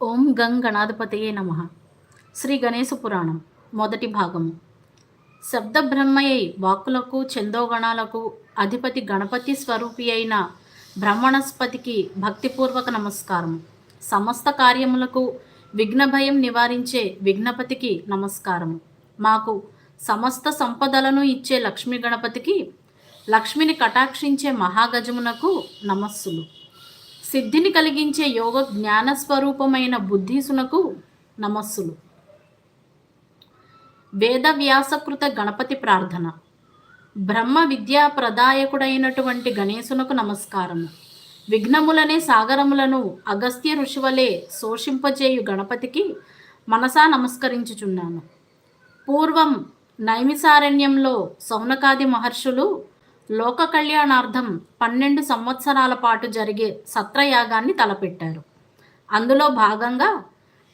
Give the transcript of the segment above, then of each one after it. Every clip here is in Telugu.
ఓం గం గణాధిపతయే నమ. శ్రీ గణేశ పురాణం మొదటి భాగము శబ్దబ్రహ్మయ్య వాక్కులకు చందోగణాలకు అధిపతి గణపతి స్వరూపి అయిన బ్రహ్మణస్పతికి భక్తిపూర్వక నమస్కారం. సమస్త కార్యములకు విఘ్నభయం నివారించే విఘ్నపతికి నమస్కారం. మాకు సమస్త సంపదలను ఇచ్చే లక్ష్మీ గణపతికి లక్ష్మిని కటాక్షించే మహాగజమునకు నమస్సులు. సిద్ధిని కలిగించే యోగ జ్ఞాన స్వరూపమైన బుద్ధిసునకు నమస్సులు. వేద వ్యాసకృత గణపతి ప్రార్థన. బ్రహ్మ విద్యా ప్రదాయకుడైనటువంటి గణేశునకు నమస్కారము. విఘ్నములనే సాగరములను అగస్త్య ఋషివలే శోషింపజేయు గణపతికి మనసా నమస్కరించుచున్నాను. పూర్వం నైమిసారణ్యంలో సౌనకాది మహర్షులు లోక కళ్యాణార్థం పన్నెండు సంవత్సరాల పాటు జరిగే సత్రయాగాన్ని తలపెట్టారు. అందులో భాగంగా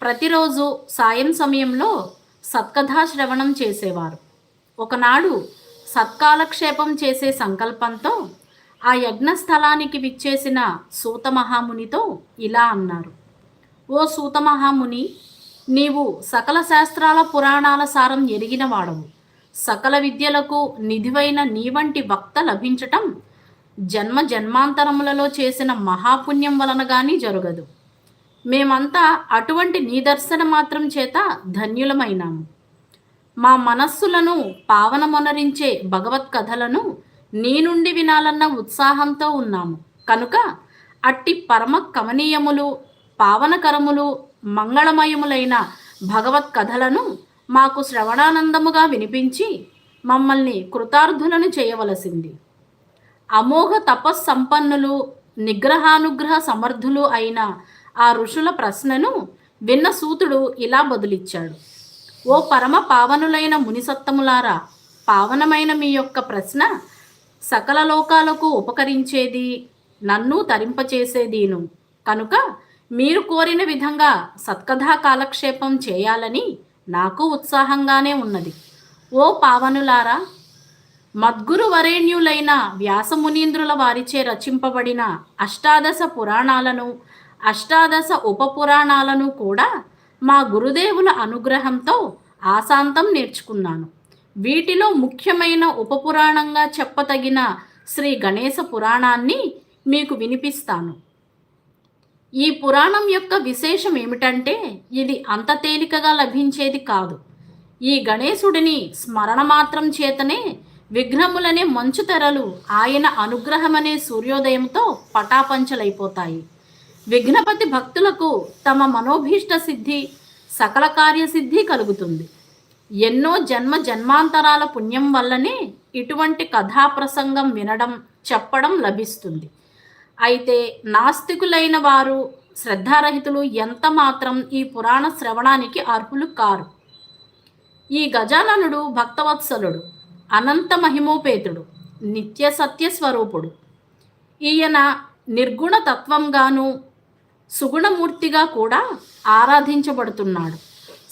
ప్రతిరోజు సాయం సమయంలో సత్కథా శ్రవణం చేసేవారు. ఒకనాడు సత్కాలక్షేపం చేసే సంకల్పంతో ఆ యజ్ఞస్థలానికి విచ్చేసిన సూత మహామునితో ఇలా అన్నారు. ఓ సూత మహాముని నీవు సకల శాస్త్రాల పురాణాల సారం ఎరిగిన వాడవు. సకల విద్యలకు నిధివైన నీ వంటి వక్త లభించటం జన్మ జన్మాంతరములలో చేసిన మహాపుణ్యం వలన కానీ జరగదు. మేమంతా అటువంటి నీ దర్శన మాత్రం చేత ధన్యులమైనాము. మా మనస్సులను పావనమొనరించే భగవత్ కథలను నీ నుండి వినాలన్న ఉత్సాహంతో ఉన్నాము. కనుక అట్టి పరమ కమనీయములు పావనకరములు మంగళమయములైన భగవత్ కథలను మాకు శ్రవణానందముగా వినిపించి మమ్మల్ని కృతార్థులను చేయవలసింది. అమోఘ తపస్సంపన్నులు నిగ్రహానుగ్రహ సమర్థులు అయిన ఆ ఋషుల ప్రశ్నను విన్న సూతుడు ఇలా బదులిచ్చాడు. ఓ పరమ పావనులైన మునిసత్తములారా పావనమైన మీ యొక్క ప్రశ్న సకల లోకాలకు ఉపకరించేది నన్ను తరింపచేసేదీను. కనుక మీరు కోరిన విధంగా సత్కథా కాలక్షేపం చేయాలని నాకు ఉత్సాహంగానే ఉన్నది. ఓ పావనులారా మద్గురు వరేణ్యులైన వ్యాసమునీంద్రుల వారిచే రచింపబడిన అష్టాదశ పురాణాలను అష్టాదశ ఉపపురాణాలను కూడా మా గురుదేవుల అనుగ్రహంతో ఆశాంతం నేర్చుకున్నాను. వీటిలో ముఖ్యమైన ఉపపురాణంగా చెప్పతగిన శ్రీ గణేశ పురాణాన్ని మీకు వినిపిస్తాను. ఈ పురాణం యొక్క విశేషం ఏమిటంటే ఇది అంత తేలికగా లభించేది కాదు. ఈ గణేశుడిని స్మరణ మాత్రం చేతనే విఘ్నములనే మంచు తెరలు ఆయన అనుగ్రహమనే సూర్యోదయంతో పటాపంచలైపోతాయి. విఘ్నపతి భక్తులకు తమ మనోభీష్ట సిద్ధి సకల కార్యసిద్ధి కలుగుతుంది. ఎన్నో జన్మ జన్మాంతరాల పుణ్యం వల్లనే ఇటువంటి కథాప్రసంగం వినడం చెప్పడం లభిస్తుంది. అయితే నాస్తికులైన వారు శ్రద్ధారహితులు ఎంత మాత్రం ఈ పురాణ శ్రవణానికి అర్హులు కారు. ఈ గజాననుడు భక్తవత్సలుడు అనంత మహిమోపేతుడు నిత్య సత్య స్వరూపుడు ఈయన నిర్గుణ తత్వంగాను సుగుణమూర్తిగా కూడా ఆరాధించబడుతున్నాడు.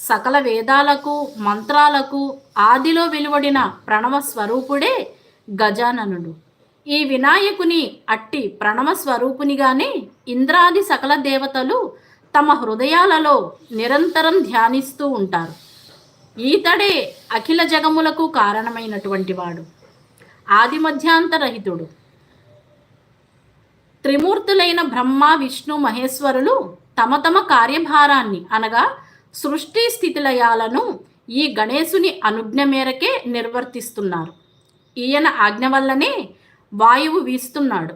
సకల వేదాలకు మంత్రాలకు ఆదిలో వెలువడిన ప్రణవ స్వరూపుడే గజాననుడు. ఈ వినాయకుని అట్టి ప్రణవ స్వరూపునిగానే ఇంద్రాది సకల దేవతలు తమ హృదయాలలో నిరంతరం ధ్యానిస్తూ ఉంటారు. ఈతడే అఖిల జగములకు కారణమైనటువంటి వాడు. ఆది మధ్యాంతరహితుడు త్రిమూర్తులైన బ్రహ్మ విష్ణు మహేశ్వరులు తమ తమ కార్యభారాన్ని అనగా సృష్టి స్థితిలయాలను ఈ గణేశుని అనుజ్ఞ మేరకే నిర్వర్తిస్తున్నారు. ఈయన ఆజ్ఞ వల్లనే వాయువు వీస్తున్నాడు.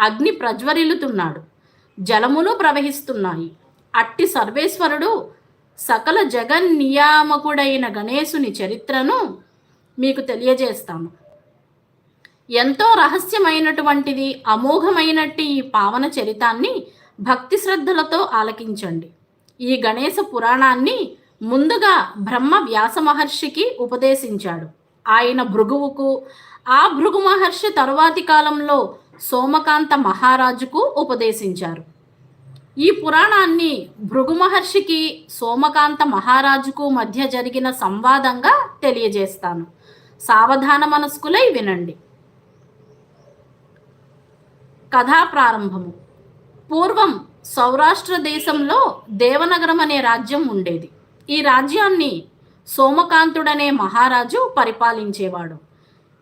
అగ్ని ప్రజ్వరిల్లుతున్నాడు. జలములు ప్రవహిస్తున్నాయి. అట్టి సర్వేశ్వరుడు సకల జగన్ నియామకుడైన గణేశుని చరిత్రను మీకు తెలియజేస్తాను. ఎంతో రహస్యమైనటువంటిది అమోఘమైనట్టి ఈ పావన చరితాన్ని భక్తి శ్రద్ధలతో ఆలకించండి. ఈ గణేశ పురాణాన్ని ముందుగా బ్రహ్మ వ్యాస మహర్షికి ఉపదేశించాడు. ఆయన భృగువుకు ఆ భృగు మహర్షి తరువాతి కాలంలో సోమకాంత మహారాజుకు ఉపదేశించారు. ఈ పురాణాన్ని భృగు మహర్షికి సోమకాంత మహారాజుకు మధ్య జరిగిన సంవాదంగా తెలియజేస్తాను. సావధాన మనస్కులై వినండి. కథా ప్రారంభము. పూర్వం సౌరాష్ట్ర దేశంలో దేవనగరం అనే రాజ్యం ఉండేది. ఈ రాజ్యాన్ని సోమకాంతుడనే మహారాజు పరిపాలించేవాడు.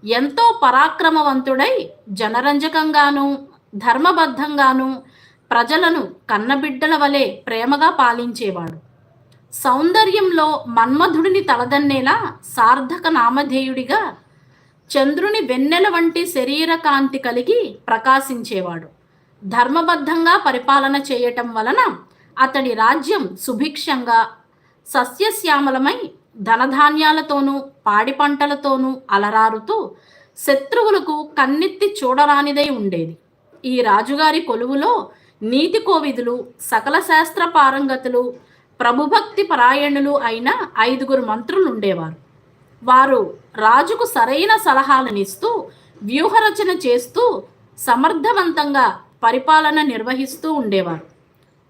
ఎంతో పరాక్రమవంతుడై జనరంజకంగాను ధర్మబద్ధంగాను ప్రజలను కన్నబిడ్డల వలె ప్రేమగా పాలించేవాడు. సౌందర్యంలో మన్మధుడిని తలదన్నేలా సార్థక నామధేయుడిగా చంద్రుని వెన్నెల వంటి శరీర కాంతి కలిగి ప్రకాశించేవాడు. ధర్మబద్ధంగా పరిపాలన చేయటం వలన అతడి రాజ్యం సుభిక్షంగా సస్యశ్యామలమై ధనధాన్యాలతోనూ పాడి పంటలతోనూ అలరారుతూ శత్రువులకు కన్నెత్తి చూడరానిదై ఉండేది. ఈ రాజుగారి కొలువులో నీతి కోవిదులు సకల శాస్త్ర పారంగతులు ప్రభుభక్తి పరాయణులు అయిన ఐదుగురు మంత్రులు ఉండేవారు వారు రాజుకు సరైన సలహాలనిస్తూ వ్యూహరచన చేస్తూ సమర్థవంతంగా పరిపాలన నిర్వహిస్తూ ఉండేవారు.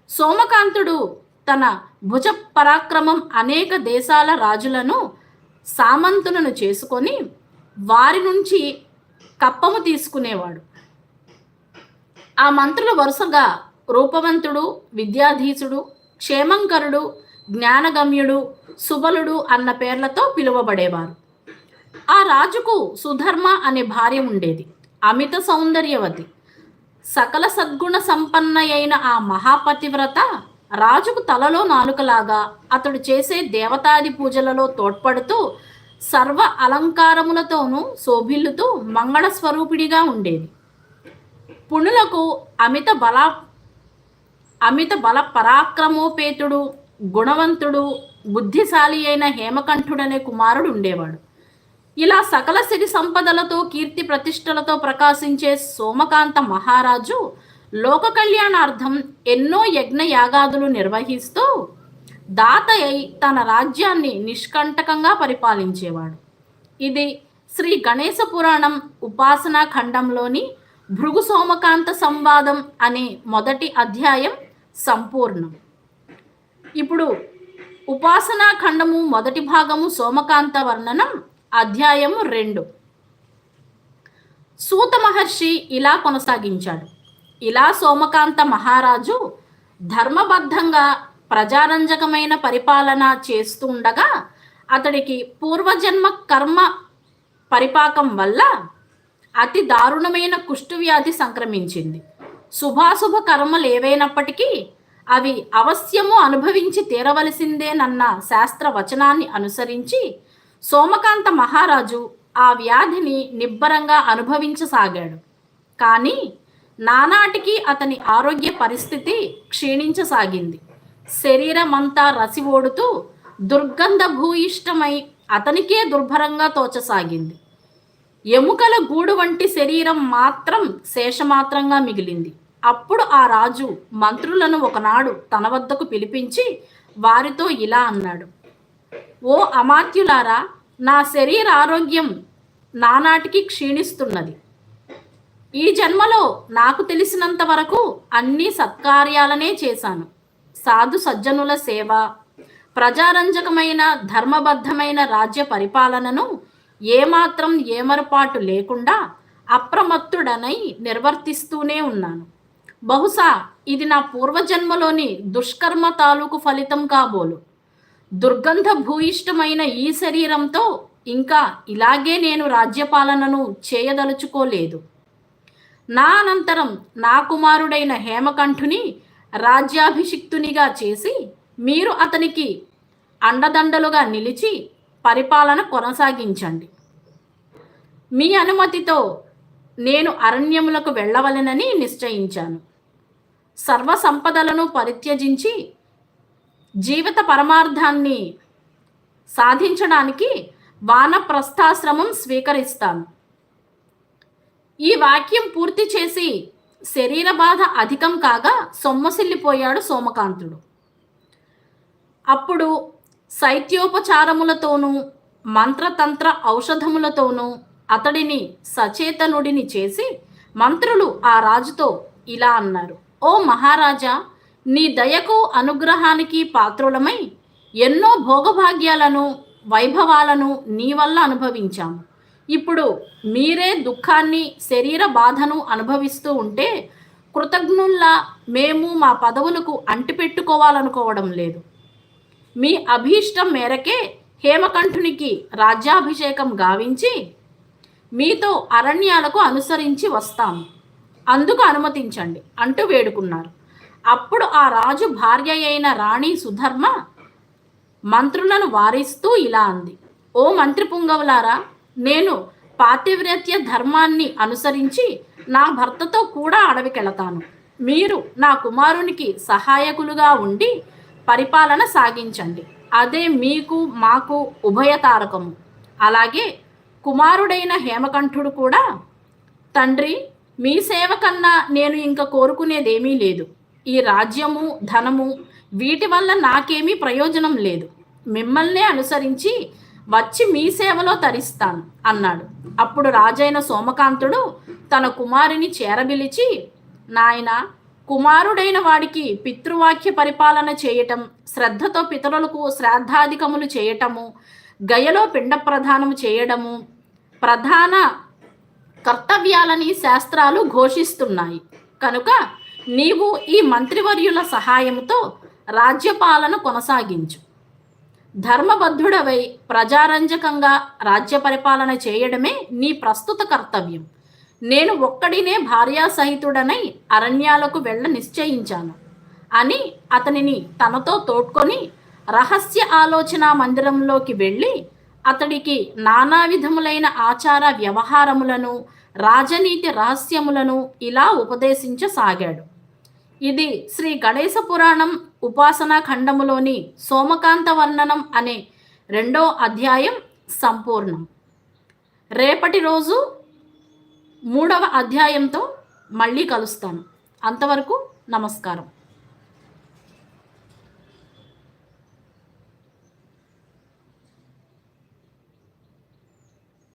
సోమకాంతుడు తన భుజ పరాక్రమం అనేక దేశాల రాజులను సామంతులను చేసుకొని వారి నుంచి కప్పము తీసుకునేవాడు. ఆ మంత్రులు వరుసగా రూపవంతుడు విద్యాధీసుడు క్షేమంకరుడు జ్ఞానగమ్యుడు సుబలుడు అన్న పేర్లతో పిలువబడేవారు. ఆ రాజుకు సుధర్మ అనే భార్య ఉండేది. అమిత సౌందర్యవతి. సకల సద్గుణ సంపన్నయైన ఆ మహాపతివ్రత రాజుకు తలలో నాలుకలాగా అతడు చేసే దేవతాది పూజలలో తోడ్పడుతూ సర్వ అలంకారములతోనూ శోభిల్లుతూ మంగళ స్వరూపిడిగా ఉండేది. పుణులకు అమిత బల అమిత బల పరాక్రమోపేతుడు గుణవంతుడు బుద్ధిశాలి అయిన హేమకంఠుడనే కుమారుడు ఉండేవాడు. ఇలా సకల సిరి సంపదలతో కీర్తి ప్రతిష్టలతో ప్రకాశించే సోమకాంత మహారాజు లోక కళ్యాణార్థం ఎన్నో యజ్ఞ యాగాదులు నిర్వహిస్తూ దాత అయి తన రాజ్యాన్ని నిష్కంటకంగా పరిపాలించేవాడు. ఇది శ్రీ గణేశ పురాణం ఉపాసనా ఖండంలోని భృగు సోమకాంత సంవాదం అనే మొదటి అధ్యాయం సంపూర్ణం. ఇప్పుడు ఉపాసనా ఖండము మొదటి భాగము సోమకాంత వర్ణనం అధ్యాయము రెండు. సూత మహర్షి ఇలా కొనసాగించాడు. ఇలా సోమకాంత మహారాజు ధర్మబద్ధంగా ప్రజారంజకమైన పరిపాలన చేస్తూ ఉండగా అతడికి పూర్వజన్మ కర్మ పరిపాకం వల్ల అతి దారుణమైన కుష్ఠవ్యాధి సంక్రమించింది. శుభాశుభ కర్మలు ఏవైనప్పటికీ అవి అవశ్యము అనుభవించి తీరవలసిందేనన్న శాస్త్ర వచనాన్ని అనుసరించి సోమకాంత మహారాజు ఆ వ్యాధిని నిబ్బరంగా అనుభవించసాగాడు. కానీ నానాటికి అతని ఆరోగ్య పరిస్థితి క్షీణించసాగింది. శరీరమంతా రసి ఓడుతూ దుర్గంధ భూయిష్టమై అతనికే దుర్భరంగా తోచసాగింది. ఎముకల గూడు వంటి శరీరం మాత్రం శేషమాత్రంగా మిగిలింది. అప్పుడు ఆ రాజు మంత్రులను ఒకనాడు తన వద్దకు పిలిపించి వారితో ఇలా అన్నాడు. ఓ అమాత్యులారా నా శరీర ఆరోగ్యం నానాటికి క్షీణిస్తున్నది. ఈ జన్మలో నాకు తెలిసినంత వరకు అన్ని సత్కార్యాలనే చేశాను. సాధు సజ్జనుల సేవ ప్రజారంజకమైన ధర్మబద్ధమైన రాజ్య పరిపాలనను ఏమాత్రం ఏమరపాటు లేకుండా అప్రమత్తుడనై నిర్వర్తిస్తూనే ఉన్నాను. బహుశా ఇది నా పూర్వజన్మలోని దుష్కర్మ తాలూకు ఫలితం కాబోలు. దుర్గంధ భూయిష్టమైన ఈ శరీరంతో ఇంకా ఇలాగే నేను రాజ్యపాలనను చేయదలుచుకోలేదు. నా అనంతరం నా కుమారుడైన హేమకంఠుని రాజ్యాభిషిక్తునిగా చేసి మీరు అతనికి అండదండలుగా నిలిచి పరిపాలన కొనసాగించండి. మీ అనుమతితో నేను అరణ్యములకు వెళ్ళవలెనని నిశ్చయించాను. సర్వ సంపదలను పరిత్యజించి జీవిత పరమార్థాన్ని సాధించడానికి వానప్రస్థాశ్రమం స్వీకరిస్తాను. ఈ వాక్యం పూర్తి చేసి శరీర బాధ అధికం కాగా సొమ్మసిల్లిపోయాడు సోమకాంతుడు. అప్పుడు శైత్యోపచారములతోనూ మంత్రతంత్ర ఔషధములతోనూ అతడిని సచేతనుడిని చేసి మంత్రులు ఆ రాజుతో ఇలా అన్నారు ఓ మహారాజా నీ దయకు అనుగ్రహానికి పాత్రులమై ఎన్నో భోగభాగ్యాలను వైభవాలను నీ వల్ల అనుభవించాము. ఇప్పుడు మీరే దుఃఖాన్ని శరీర బాధను అనుభవిస్తూ ఉంటే కృతజ్ఞుల్లా మేము మా పదవులకు అంటిపెట్టుకోవాలనుకోవడం లేదు. మీ అభీష్టం మేరకే హేమకంఠునికి రాజ్యాభిషేకం గావించి మీతో అరణ్యాలకు అనుసరించి వస్తాము. అందుకు అనుమతించండి అంటూ వేడుకున్నారు. అప్పుడు ఆ రాజు భార్య అయిన రాణి సుధర్మ మంత్రులను వారిస్తూ ఇలా అంది. ఓ మంత్రి పుంగవులారా నేను పాతివ్రత్య ధర్మాన్ని అనుసరించి నా భర్తతో కూడా అడవికెళతాను. మీరు నా కుమారునికి సహాయకులుగా ఉండి పరిపాలన సాగించండి. అదే మీకు మాకు ఉభయతారకము అలాగే కుమారుడైన హేమకంఠుడు కూడా తండ్రి మీ సేవ కన్నా నేను ఇంకా కోరుకునేదేమీ లేదు. ఈ రాజ్యము ధనము వీటి వల్ల నాకేమీ ప్రయోజనం లేదు. మిమ్మల్నే అనుసరించి వచ్చి మీ సేవలో తరిస్తాను అన్నాడు. అప్పుడు రాజైన సోమకాంతుడు తన కుమారుని చేరబిలిచి నాయన కుమారుడైన వాడికి పితృవాక్య పరిపాలన చేయటం శ్రద్ధతో పితరులకు శ్రాద్ధాధికములు చేయటము గయలో పిండ ప్రధానము చేయడము ప్రధాన కర్తవ్యాలని శాస్త్రాలు ఘోషిస్తున్నాయి. కనుక నీవు ఈ మంత్రివర్యుల సహాయంతో రాజ్యపాలన కొనసాగించు. ధర్మబద్ధుడవై ప్రజారంజకంగా రాజ్య పరిపాలన చేయడమే నీ ప్రస్తుత కర్తవ్యం. నేను ఒక్కడినే భార్యాసహితుడనై అరణ్యాలకు వెళ్ళ నిశ్చయించాను అని అతనిని తనతో తోడ్కొని రహస్య ఆలోచన మందిరంలోకి వెళ్ళి అతడికి నానా విధములైన ఆచార వ్యవహారములను రాజనీతి రహస్యములను ఇలా ఉపదేశించసాగాడు. ఇది శ్రీ గణేశ పురాణం ఉపాసనా ఖండములోని సోమకాంత వర్ణనం అనే రెండో అధ్యాయం సంపూర్ణం. రేపటి రోజు మూడవ అధ్యాయంతో మళ్ళీ కలుస్తాను. అంతవరకు నమస్కారం.